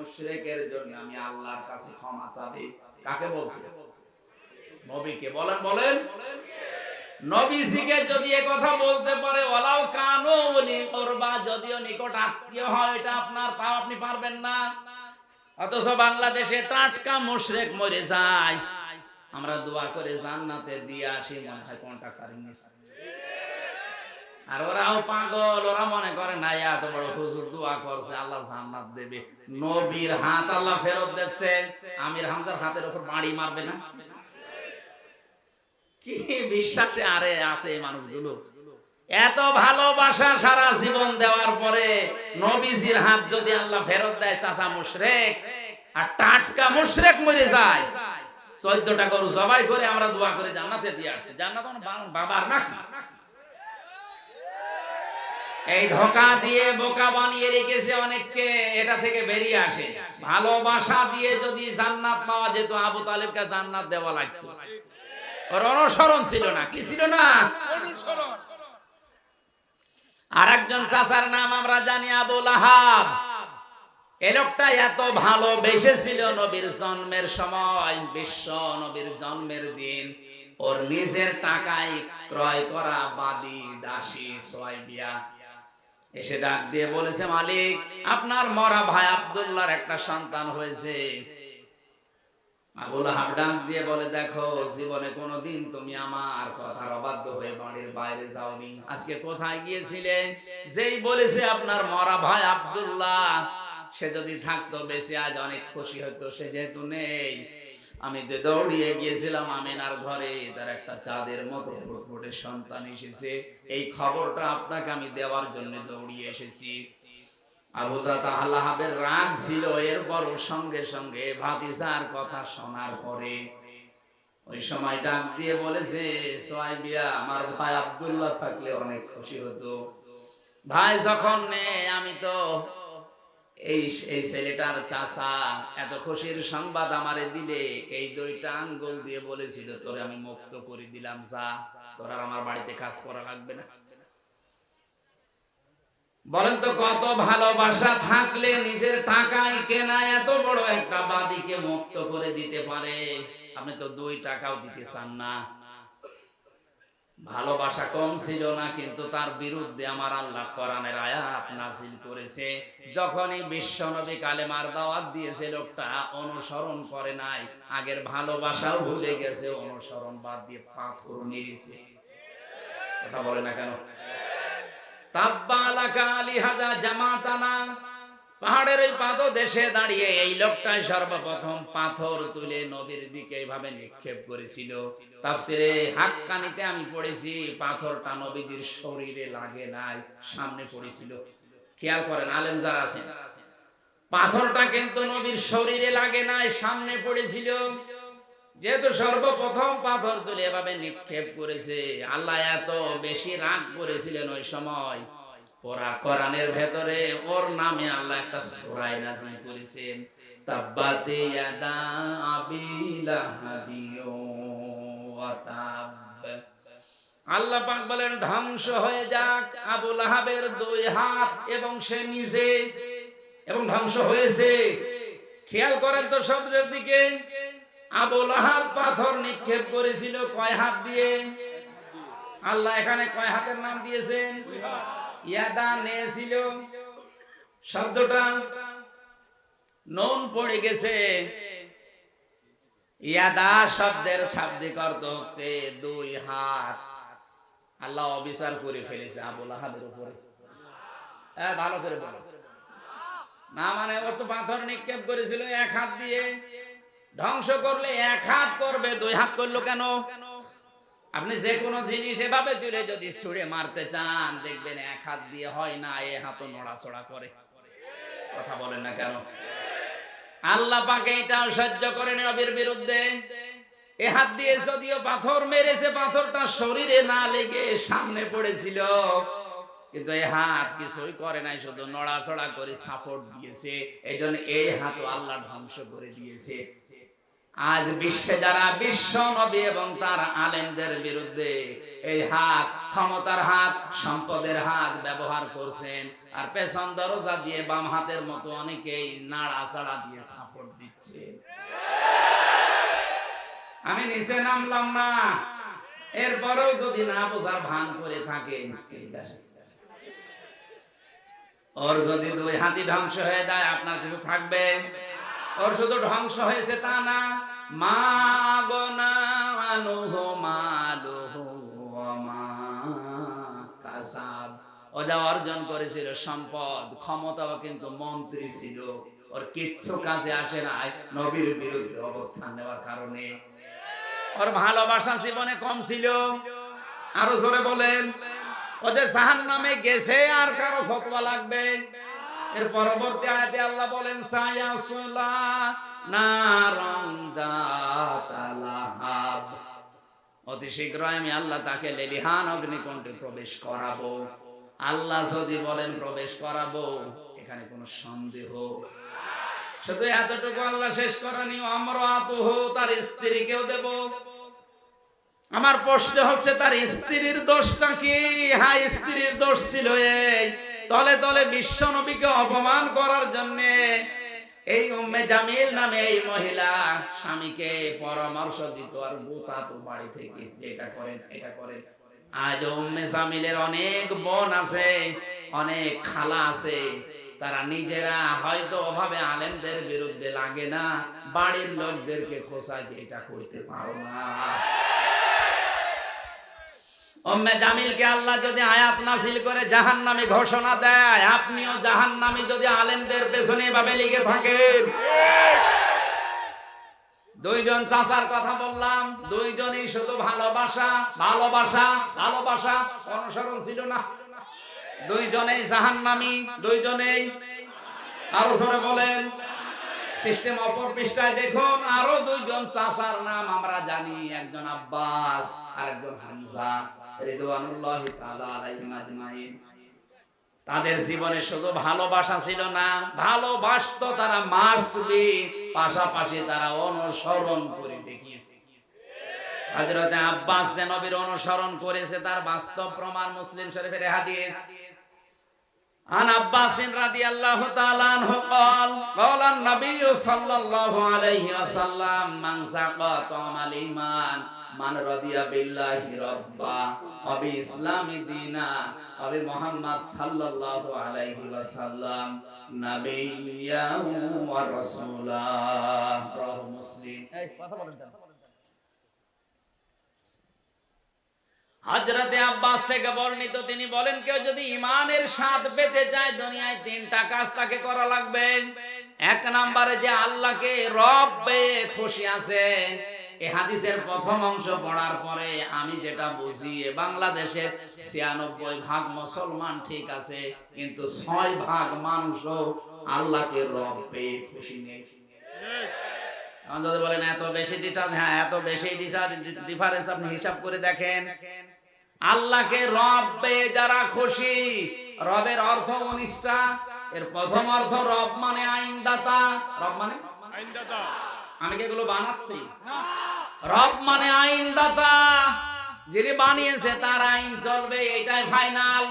মুশরিকের জন্য আমি আল্লাহর কাছে ক্ষমা চাবে। কাকে বলছে? নবীকে। বলেন বলেন। নবীজিকে যদি এ কথা বলতে পারে ওলাও কানো বলি করবা, যদিও নিকট আত্মীয় হয়, এটা আপনার, তাও আপনি পারবেন না। অথচ বাংলাদেশে টাটকা মুশরিক মরে যায়। আমরা দোয়া করে জান্নাতে দিয়ে আসি, মনে হয় কন্টাক্টারি নিয়েছে আর ওরাও পাগল, ওরা মনে করে, না এত বড় হুজুর, দোয়া করছে, আল্লাহ জান্নাত দেবে। নবীর হাত আল্লাহ ফেরত দিচ্ছে। আমির হামজার হাতের উপর বাড়ি মারবে না? কি বিশ্বাসে আরে আছে এই মানুষগুলো? এত ভালোবাসা সারা জীবন দেওয়ার পরে নবীজির হাত যদি আল্লাহ ফেরত দেয়, চাচা মুশরেক, আর টাটকা মুশরেক মরে যায়। চোদ্দটা গরু জবাই করে আমরা দোয়া করে জান্নাতে দিয়ে আসছি। জান্নাত বাবার নাকি? এই ধোকা দিয়ে বোকা বানিয়ে রেখেছে অনেককে, এটা থেকে বেরিয়ে আসে। ভালোবাসা দিয়ে যদি জান্নাত পাওয়া যেত, আবু তালেবকে জান্নাত দেওয়া লাগতো। ওর অনুসরণ ছিল না। কি ছিল না? আর একজন চাচার নাম আমরা জানি আবু লাহাব। এ লোকটা এত ভালোবেসেছিল নবীর জন্মের সময়, বিশ্ব নবীর জন্মের দিন। ওর নিজের টাকায় ক্রয় করা বাদি, দাসী, সোয়াইবিয়া। এসে ডাক দিয়ে বলেছে, মালিক, আপনার মরা ভাই আব্দুল্লাহর একটা সন্তান হয়েছে। জীবনে কোনোদিন তুমি আমার হয়ে বাইরে আজকে কোথায় যেই বলেছে, আপনার মরা ভাই আব্দুল্লাহ, সে যদি থাকতো বেশি আজ অনেক খুশি হতো সে যেহেতু নেই আমি দৌড়িয়ে গিয়েছিলাম আমিনার ঘরে, তার একটা চাঁদের মতো ফুটফুটে সন্তান এসেছে। এই খবরটা আপনাকে আমি দেওয়ার জন্য দৌড়িয়ে এসেছি। রাগ ছিল এরপর সঙ্গে সঙ্গে কথা শোনার পরে ওই সময় ডাক দিয়ে বলেছে আমার ভাই আব্দুল্লাহ থাকলে অনেক খুশি হতো। ভাই, যখন নে, আমি তো এই এই ছেলেটার চাচা, এত খুশির সংবাদ আমারে দিলে। এই দুইটা আঙ্গুল দিয়ে বলেছিল, তোরে আমি মুক্ত করে দিলাম, যা। তোর আর আমার বাড়িতে কাজ করা লাগবে না। বলেন তো, কত ভালোবাসা থাকলে নিজের টাকায় কেনা এত বড় একটা বাদীকে মুক্ত করে দিতে পারে? আপনি তো দুই টাকাও দিতে চান না। ভালোবাসা কম ছিল না, কিন্তু তার বিরুদ্ধে আমার আল্লাহ কোরআনের আয়াত নাজিল করেছে। যখনই বিশ্ব নবী কালেমার দাওয়াত দিয়েছে, লোকটা অনুসরণ করে নাই। আগের ভালোবাসাও ভুলে গেছে, অনুসরণ বাদ দিয়ে পাথর মেরেছে কথা বলে না কেন? তাব্বালাকা আলিহাদা জামাতানা পাহাড়ের ওই পাদ দেশে দাঁড়িয়ে এই লোকটাই সর্বপ্রথম পাথর তুলে নবীর দিকে এইভাবে নিক্ষেপ করেছিল। তাফসিরে হাক্কানিতে আমি পড়েছি, পাথরটা নবীজির শরীরে লাগে নাই, সামনে পড়েছিল। খেয়াল করেন, আলেম যারা আছেন, পাথরটা কিন্তু নবীর শরীরে লাগে নাই, সামনে পড়েছিল। যেহেতু সর্বপ্রথম পাথর তুলে এভাবে নিক্ষেপ করেছে, আল্লাহ এত বেশি রাগ করেছিলেন ওই সময়। কোরআনের ভেতরে, ওর নামে আল্লাহ একটা করেছেন ইয়াদা আল্লাহ পাক বলেন, ধ্বংস হয়ে যাক আবু লাহাবের দুই হাত এবং সে নিজে, এবং ধ্বংস হয়েছে। খেয়াল করেন তো শব্দের দিকে, আবু লাহাব পাথর নিক্ষেপ করেছিল কয় হাত দিয়ে? আল্লাহ এখানে কয় হাতের নাম দিয়েছেন? ইয়াদা শব্দটা নুন পড়ে গেছে। ইয়াদা শব্দের শাব্দিক অর্থ হচ্ছে দুই হাত। আল্লাহ অবিচার করে ফেলেছে আবুল আহাবের উপরে। হ্যাঁ ভালো করে বলো। না মানে ও তো পাথর নিক্ষেপ করেছিল, এক হাত দিয়ে। ধ্বংস করলে এক হাত করবে, দুই হাত করল কেন? আপনি যে কোনো জিনিস এভাবে চুলে যদি ছুড়ে মারতে চান, দেখবেন এক হাত দিয়ে হয় না, এ হাত নড়াচড়া করে। কথা বলেন না কেন? আল্লাহ পাকে এটাও সহ্য করে নবীর বিরুদ্ধে। এ হাত দিয়ে যদিও পাথর মেরেছে, পাথরটা শরীরে না লেগে সামনে পড়েছিল, কিন্তু এই হাত কিছুই করে নাই, শুধু নড়াচড়া করে সাপোর্ট দিয়েছে। এই জন্য এই হাত আল্লাহ ধ্বংস করে দিয়েছে। আজ বিশ্বে যারা বিশ্ব নবী এবং তার আলেমদের বিরুদ্ধে এই হাত, ক্ষমতার হাত, সম্পদের হাত ব্যবহার করছেন, আর পেছন দরজা দিয়ে বাম হাতের মতো অনেকেই নাড়াচাড়া দিয়ে সাপোর্ট দিচ্ছে। আমি নিচে নামলাম না, এরপরেও যদি না বোঝার ভান করে থাকে ওর যদি দুই হাতি ধ্বংস হয়ে যায়, আপনার কিছু থাকবে? ওর শুধু ধ্বংস হয়েছে তা না। মা গোনা আনুহ ও যা অর্জন করেছিল সম্পদ, ক্ষমতাও কিন্তু মন্ত্রী ছিল। ওর কিচ্ছু কাজে আসে না নবীর বিরুদ্ধে অবস্থান নেওয়ার কারণে। ওর ভালোবাসা জীবনে কম ছিল। আরও জোরে বলেন, ওদের জাহান নামে গেছে আর কারও ফতোয়া লাগবে? এর পরবর্তী আয়াতে আল্লাহ বলেন, সায়াসুলা নারং দাতালাহাব। অতি আমি আল্লাহ তাকে লেলিহান অগ্নিকণ্ঠে প্রবেশ করাবো। আল্লাহ যদি বলেন প্রবেশ করাবো, এখানে সন্দেহ। শুধু এতটুকু আল্লাহ শেষ করানি তার স্ত্রীকেও দেব। আমার প্রশ্ন হচ্ছে, তার স্ত্রীর দোষটা কি? হ্যাঁ স্ত্রীর দোষ ছিল এই তলে তলে বিশ্ব নবীকে অপমান করার জন্য এই উম্মে জামিল নামে এই মহিলা স্বামীকে পরামর্শ দিত, আর গোতা তো বাড়ি থেকে যেটা করেন, এটা করেন। আজ উম্মে জামিলের অনেক বোন আছে, অনেক খালা আছে। তারা নিজেরা হয়তো অভাবে আলেমদের বিরুদ্ধে লাগে না, বাড়ির লোকদেরকে খোঁচায় যে এটা করতে পারো না। উম্মে জামিলকে আল্লাহ যদি আয়াত নাসিল করে জাহান্নামে ঘোষণা দেয়, আপনিও জাহান্নামে যদি আলেমদের পেছনে এভাবে লিখে থাকেন। দুইজন চাচার কথা বললাম, দুইজনই শুধু ভালোবাসা ভালোবাসা ভালোবাসা, অনুসরণ ছিল না। দুইজনেই জাহান্নামী, দুইজনেই আরও জোরে বলেন। সিস্টেম অপর পৃষ্ঠায় দেখুন, আরও দুইজন চাচার নাম আমরা জানি, একজন আব্বাস আর একজন হামজা। রিদওয়ানুল্লাহ তাআলা আলাইহিম আজমাইন তাদের জীবনে শুধু ভালোবাসা ছিল না ভালোবাসতো তারা মাস্ট বি পাশাপাশি তারা অনুসরণ করে দেখিয়েছে হযরতে আব্বাস যে নবীর অনুসরণ করেছে তার বাস্তব প্রমাণ মুসলিম শরীফের হাদিস عن عباس رضي الله تعالى عنه قال قال النبي صلى الله عليه وسلم من سقى طعم الإيمان মান রাদিয়া বিল্লাহি রাব্বা ইসলামি সাল্লাল্লাহু আলাইহি ওয়াসাল্লাম, নাবিয়্যা ওয়া রাসূলা। মুসলিম। আব্বাস থেকে বর্ণিত তিনি বলেন, কেউ যদি ইমানের স্বাদ পেতে চায় দুনিয়ায় তিনটা কাজ তাকে করা লাগবে। এক নাম্বারে যে আল্লাহকে রব খুশি আছে এই হাদিসের প্রথম অংশ পড়ার পরে আমি যেটা বুঝি, এ বাংলাদেশের ছিয়ানব্বই ভাগ মুসলমান ঠিক আছে, কিন্তু ছয় ভাগ মানুষও আল্লাহকে রব পেয়ে খুশি নেই। হ্যাঁ রবের অর্থ প্রথম অর্থ রব মানে আইনদাতা। রব মানে? আমি কি এগুলো বানাচ্ছি? রব মানে আইনদাতা। যিনি বানিয়েছে তার আইন চলবে এটাই ফাইনাল।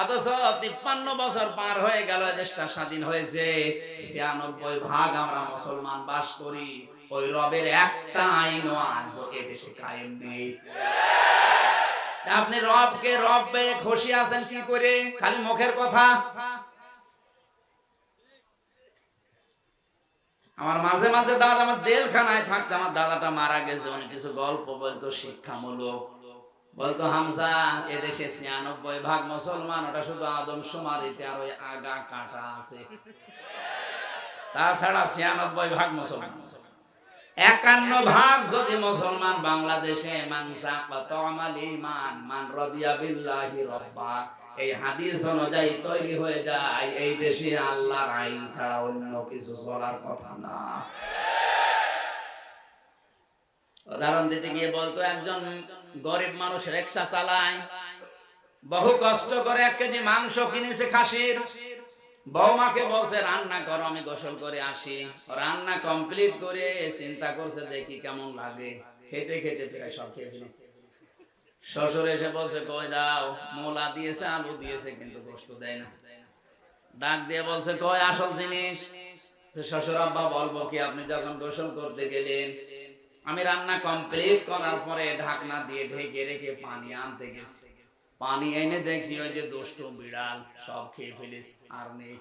অথচ তিপ্পান্ন বছর পার হয়ে গেল দেশটা স্বাধীন হয়েছে। ছিয়ানব্বই ভাগ আমরা মুসলমান বাস করি। ওই রবের একটা আইনও আজ এ দেশে কায়েম নেই। আপনি রবকে রব পেয়ে খুশি আছেন কি করে? খালি মুখের কথা। আমার মাঝে মাঝে দাদা, আমার দেলখানায় থাকতে আমার দাদাটা মারা গেছে অনেক কিছু গল্প বলতো, শিক্ষামূলক। বলতো, হামজা, এদেশে ছিয়ানব্বই ভাগ মুসলমান, ওটা শুধু আদম সুমারিতে আর ওই আগা কাটা আছে। তাছাড়া ছিয়ানব্বই ভাগ মুসলমান। একান্ন ভাগ যদি মুসলমান বাংলাদেশে কতমাল ইমান মান রদিয়া বিল্লাহি রব্বা, এই হাদিস অনুযায়ী তৈরি হয়ে যায়, এই দেশে আল্লাহর আইন ছাড়া অন্য কিছু চলার কথা না। উদাহরণ দিতে গিয়ে বলতো, একজন গরিব মানুষ রিক্সা চালায়, বহু কষ্ট করে এক কেজি মাংস কিনেছে খাসির। বৌমাকে বলছে, রান্না করো, আমি গোসল করে আসি। রান্না কমপ্লিট করে চিন্তা করছে, দেখি কেমন লাগে। খেতে খেতে প্রায় সব খেয়ে ফেলেছে। শ্বশুর এসে বলছে, কই দাও, মোলা দিয়েছে, আলু দিয়েছে, কিন্তু গোস্ত দেয় না। ডাক দিয়ে বলছে, কই আসল জিনিস? শ্বশুর আব্বা, বলব কি, আপনি যখন গোসল করতে গেলেন, আমি রান্না কমপ্লিট করার পরে ঢাকনা দিয়ে ঢেকে রেখে পানি আনতে গেছি। পানি এনে দেখি ওই যে দুষ্ট বিড়াল, সব খেয়ে ফেলিস, আর নেই।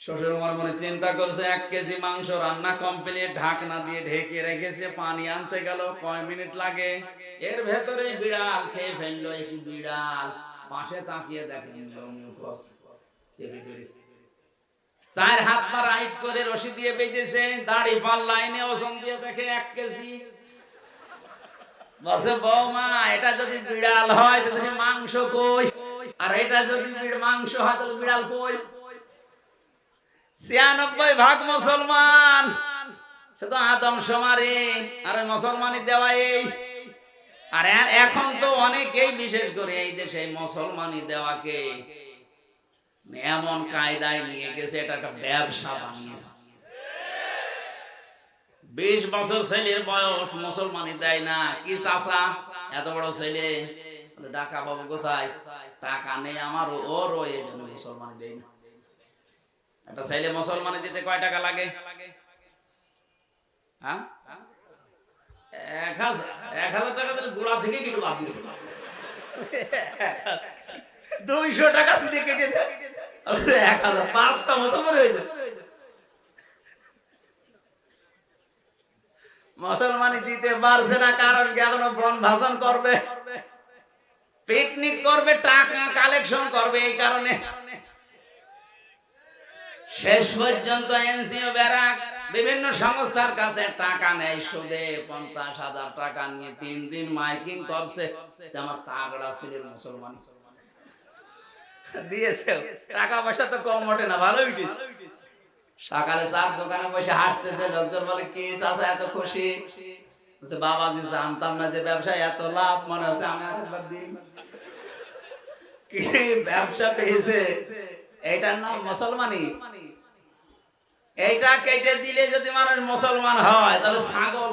শ্বশুর মনে চিন্তা করছে, এক কেজি মাংস রান্না কমপ্লিট ঢাকনা দিয়ে ঢেকে রেখেছে, পানি আনতে গেল, কয় মিনিট লাগে? এর ভেতরে বিড়াল খেয়ে ফেলল বিড়াল। পাশে তাকিয়ে দেখেন চার হাত পা রাইট করে রশি দিয়ে বেঁধেছে, দাড়ি পাল লাইনে ওজন দিয়ে দেখে এক কেজি। বলছে বৌমা, এটা যদি বিড়াল হয় তাহলে মাংস কই? আর এটা যদি মাংস হয়, তাহলে বিড়াল কই? ছিয়ানব্বই ভাগ মুসলমান। শুধু আদম সমারে, আর মুসলমানই দেওয়া এই। আর এখন তো অনেকেই বিশেষ করে এই দেশে মুসলমানই দেওয়াকে এমন কায়দায় নিয়ে গেছে, এটা একটা ব্যবসা বানিয়েছে বিশ বছর ছেলের বয়স মুসলমানি দেয় না। কি চাষা এত বড় ছেলে। টাকা পাবো কোথায়? টাকা নেই আমার ওর মুসলমানি দেয় না। একটা ছেলে মুসলমানি দিতে কয় টাকা লাগে? হ্যাঁ? এক হাজার এক হাজার টাকা দিলে গোড়া থেকে দিতে দুইশো টাকা দিলে কেটে দেয়। এক হাজার পাঁচটা মুসলমান হয়ে যায় মুসলমানি দিতে পারছে না কারণ কি এখনও বন ভাষণ করবে? পিকনিক করবে, টাকা কালেকশন করবে, এই কারণে। শেষ পর্যন্ত এনসিও ব্যারাক বিভিন্ন সংস্থার কাছে টাকা নেয়, সুদে পঞ্চাশ হাজার টাকা নিয়ে তিন দিন মাইকিং করছে আমার তাগড়া ছেলের মুসলমান। দিয়েছে। টাকা পয়সা তো কম ওঠে না ভালো উঠেছে। সকালে চার দোকানে বসে হাসতেছে, লোকজন বলে, কি চাচা, এত খুশি? বাবাজি, জানতাম না যে ব্যবসায় এত লাভ, মনে হচ্ছে আমি আরেকবার দিই ব্যবসা পেয়েছে? এইটার নাম মুসলমানি। এইটা কেটে দিলে যদি মানুষ মুসলমান হয়, তাহলে ছাগল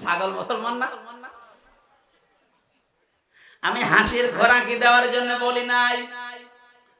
ছাগল মুসলমান না? আমি হাসির খোরাকি দেওয়ার জন্য বলি নাই।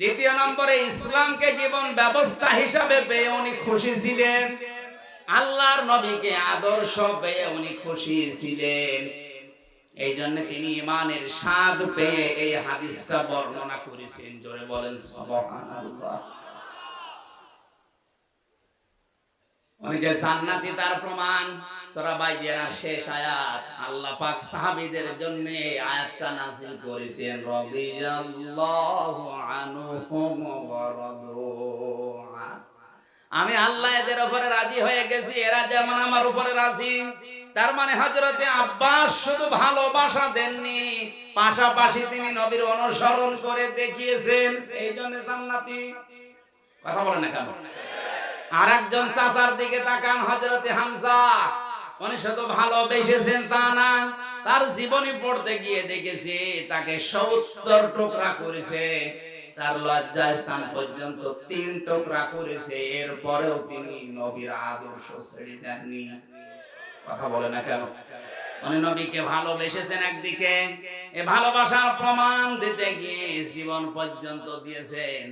দ্বিতীয় নম্বরে, ইসলামকে জীবন ব্যবস্থা হিসাবে পেয়ে উনি খুশি ছিলেন। আল্লাহর নবীকে আদর্শ পেয়ে উনি খুশি ছিলেন। এই জন্য তিনি ইমানের স্বাদ পেয়ে এই হাদিসটা বর্ণনা করেছেন। জোরে বলেন, সুবহানাল্লাহ। উনি যে জান্নাতি তার প্রমাণ, সূরা বাইয়েরা শেষ আয়াত। আল্লাহ পাক সাহাবীদের জন্য এই আয়াতটা নাযিল করেছেন, রাদিয়াল্লাহু আনহুম ওয়া রাদু আমি আল্লাহ এদের উপরে রাজি হয়ে গেছি, এরা যেমন আমার উপরে রাজি। তার মানে হযরতে আব্বাস শুধু ভালোবাসা দেননি, পাশাপাশি তিনি নবীর অনুসরণ করে দেখিয়েছেন এই জন্য জান্নাতি। কথা বলেন না কেন? আর একজন চাচার দিকে তাকান হজরতে হামজা। উনি শুধু ভালোবেসেছেন তা না, তার জীবনী পড়তে গিয়ে দেখেছি, তাকে সত্তর টুকরা করেছে। তার লজ্জা স্থান পর্যন্ত তিন টুকরা করেছে, এরপরেও তিনি নবীর আদর্শ ছেড়ে দেননি। কথা বলে না কেন? উনি নবীকে ভালোবেসেছেন একদিকে, এ ভালোবাসার প্রমাণ দিতে গিয়ে জীবন পর্যন্ত দিয়েছেন।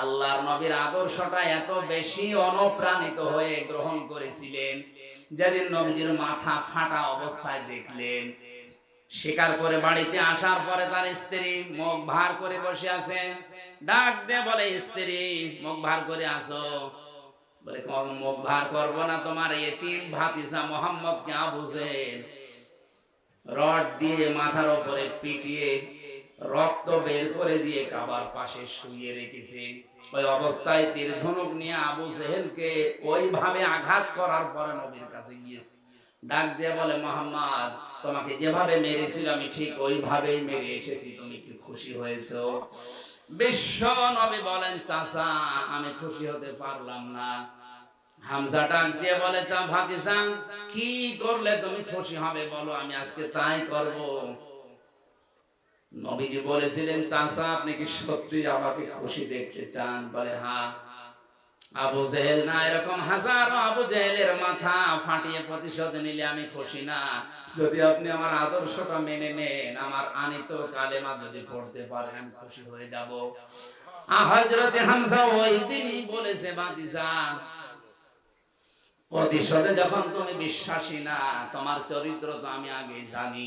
আল্লাহর নবীর আদর্শটা এত বেশি অনুপ্রাণিত হয়ে গ্রহণ করেছিলেন, যেদিন নবীর মাথা ফাটা অবস্থায় দেখলেন। স্বীকার করে বাড়িতে আসার পরে তার স্ত্রী মুখ ভার করে বসে আছে। ডাক দে বলে, স্ত্রী, মুখ ভার করে আসো। বলে মুখ ভার করব না তোমার এতিম ভাতিসা মোহাম্মদ কে আবুজেন রড দিয়ে মাথার উপরে পিটিয়ে রক্ত বের করে দিয়ে কাবার পাশে শুয়ে রেখেছে। ওই অবস্থায় তীর ধনুক নিয়ে আবু জেহেলকে ওইভাবে আঘাত করার পরে নবীর কাছে গিয়েছে। ডাক দিয়ে বলে, মোহাম্মদ, তোমাকে যেভাবে মেরেছিল আমি ঠিক ওইভাবেই মেরে এসেছি। তুমি কি খুশি হয়েছো? বিশ্ব নবী বলেন, চাচা, আমি খুশি হতে পারলাম না। হামজা ডাক দিয়ে বলে চা ভাতিজা, কি করলে তুমি খুশি হবে বলো? আমি আজকে তাই করব। নবীজি বলেছিলেন, চাচা, আপনি কি সত্যি আমাকে খুশি দেখতে চান? বলে হ্যাঁ আবু জেহেল, না, এরকম হাজারো আবু জেহেলের মাথা ফাটিয়ে প্রতিশোধ নিলে আমি খুশি না। যদি আপনি আমার আদর্শটা মেনে নেন, আমার আনিত কালেমা যদি পড়তে পারেন, আমি খুশি হয়ে যাব। হজরতে হামসা ওই দিনই বলেছে বাতিজা প্রতিশোধে যখন তুমি বিশ্বাসী না, তোমার চরিত্র তো আমি আগে জানি।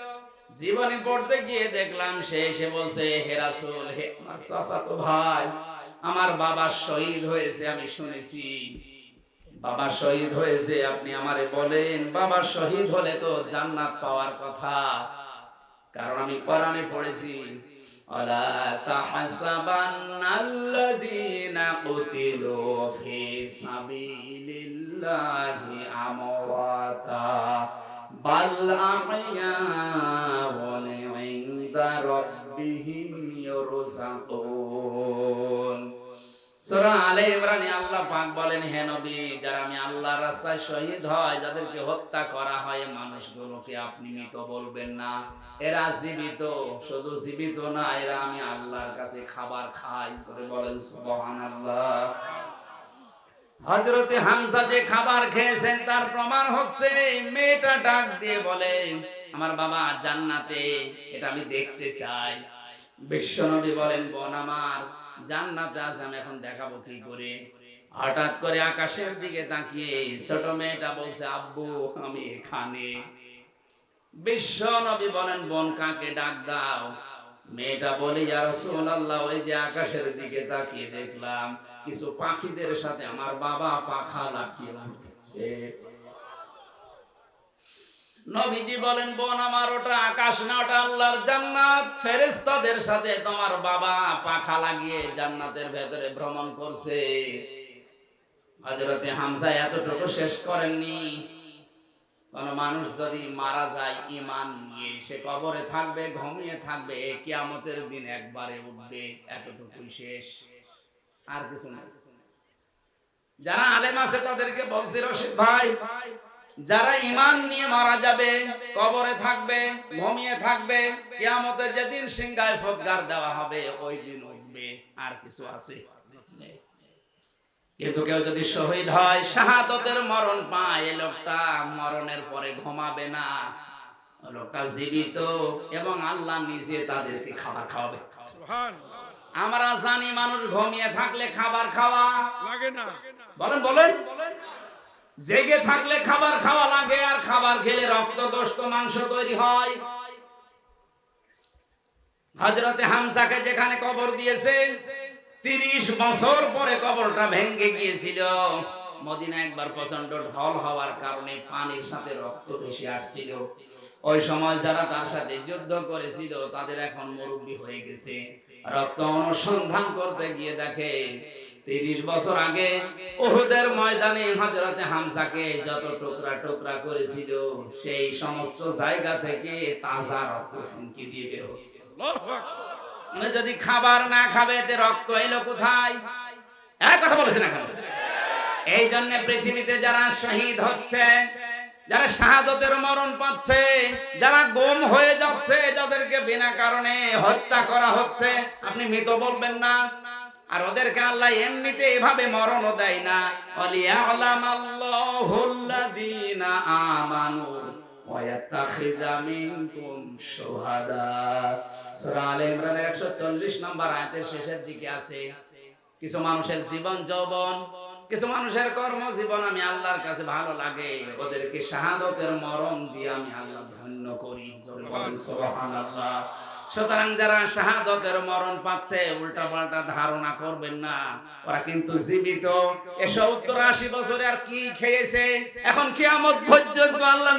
জীবনে পড়তে গিয়ে দেখলাম সে এসে বলছে, হে রাসুল, হে আমার চাচা তো ভাই, আমার বাবা শহীদ হয়েছে, আমি শুনেছি। বাবা শহীদ হয়েছে, আপনি আমারে বলেন, বাবা শহীদ হলে তো জান্নাত পাওয়ার কথা। কারণ আমি কোরআনে পড়েছি আলা তাহাসাবান্নাল্লাযীনা কুতিলু ফী সাবিলিল্লাহি আমওয়াতা। বাল আল্লাহ রাস্তায় শহীদ হয়, যাদেরকে হত্যা করা হয়, মানুষগুলোকে আপনি মৃত বলবেন না। এরা জীবিত, শুধু জীবিত না, এরা আমি আল্লাহর কাছে খাবার খাই। করে বলেন, সুবহানাল্লাহ। হযরতে হামজা যে খাবার খেয়েছেন, তার প্রমাণ হচ্ছে মেয়েটা ডাক দিয়ে বলে, আমার বাবা জান্নাতে, এটা আমি দেখতে চাই। বিশ্বনবী বলেন, বোন আমার, জান্নাতে আছে আমি এখন দেখাবো কি করে? হঠাৎ করে আকাশের দিকে তাকিয়ে ছোট মেয়েটা বলছে, আব্বু, আমি এখানে। বিশ্বনবী বলেন, বোন, কাকে ডাক দাও? মেয়েটা বলে, ইয়া ওই যে আকাশের দিকে তাকিয়ে দেখলাম, কিছু পাখিদের সাথে আমার বাবা পাখা লাগিয়ে উঠছে নবীজি বলেন, বোন আমার, ওটা আকাশ না, ওটা আল্লাহর জান্নাত। ফেরেশতাদের সাথে তোমার বাবা পাখা লাগিয়ে জান্নাতের ভেতরে ভ্রমণ করছে। হযরতে হামজা এতটুকু শেষ করেননি। কোন মানুষ যদি মারা যায় ইমান নিয়ে সে কবরে থাকবে, ঘুমিয়ে থাকবে কিয়ামতের দিন একবারে উঠবে, এতটুকুই শেষ। আর কিছু না। যারা আলেম আছে তাদেরকে বলছে রশিদ ভাই, যারা ইমান নিয়ে মারা যাবে, কবরে থাকবে, ঘুমিয়ে থাকবে, কিয়ামতের যেদিন সিংহায় ফদগার দেওয়া হবে, ওই দিন উঠবে। আর কিছু আছে। কিন্তু কেউ যদি শহীদ হয় শাহাদতের মরণ পায় এই লোকটা মরণের পরে ঘুমাবে না। লোকটা জীবিত এবং আল্লাহ নিজে তাদেরকে খাবার খাওয়াবে। আমরা জানি মানুষ ঘুমিয়ে থাকলে খাবার খাওয়া লাগে না। বলেন বলেন। জেগে থাকলে খাবার খাওয়া লাগে আর খাবার খেলে রক্ত দোস্ত মাংস তৈরি হয়। হজরতে হামসাকে যেখানে কবর দিয়েছে তিরিশ বছর পরে কবরটা ভেঙে গিয়েছিল। মদিনা একবার প্রচণ্ড ঢল হওয়ার কারণে পানির সাথে রক্ত ভেসে আসছিল। ওই সময় যারা তার সাথে যুদ্ধ করেছিল, তাদের এখন মুরব্বী হয়ে গেছে। রক্ত অনুসন্ধান করতে গিয়ে দেখে, তিরিশ বছর আগে ওহুদের ময়দানে হজরতে হামসাকে যত টুকরা টুকরা করেছিল, সেই সমস্ত জায়গা থেকে তাজা রক্ত ফুনকি দিয়ে বের হচ্ছে যদি খাবার না খাবে, এতে রক্ত এলো কোথায়? কথা বলেছে না এই জন্য পৃথিবীতে যারা শহীদ হচ্ছে, যারা শাহাদতের মরণ পাচ্ছে, যারা গুম হয়ে যাচ্ছে, যাদেরকে বিনা কারণে হত্যা করা হচ্ছে, আপনি মৃত বলবেন না? আর ওদেরকে আল্লাহ এমনিতে এভাবে মরণও দেয় না। ওয়ালিয়ালামাল্লাহুল্লাযীনা আমানু ওয়া ওয়ায়াত্তাখিযা মিনকুম শুহাদা। সূরা আলে ইমরানের 140 নম্বর আয়াতের শেষের দিকে আছে, কিছু মানুষের জীবন যৌবন, কিছু মানুষের কর্ম আমি আল্লাহর কাছে ভালো লাগে, ওদেরকে শাহাদতের মরণ দিয়ে আমি আল্লাহ ধন্য করি। সুতরাং যারা শাহাদতের মরণ পাচ্ছে উল্টা পাল্টা ধারণা করবেন না, ওরা কিন্তু জীবিত। এ সত্তর আশি বছরে আর কি খেয়েছে? এখন কিয়ামত পর্যন্ত আল্লাহ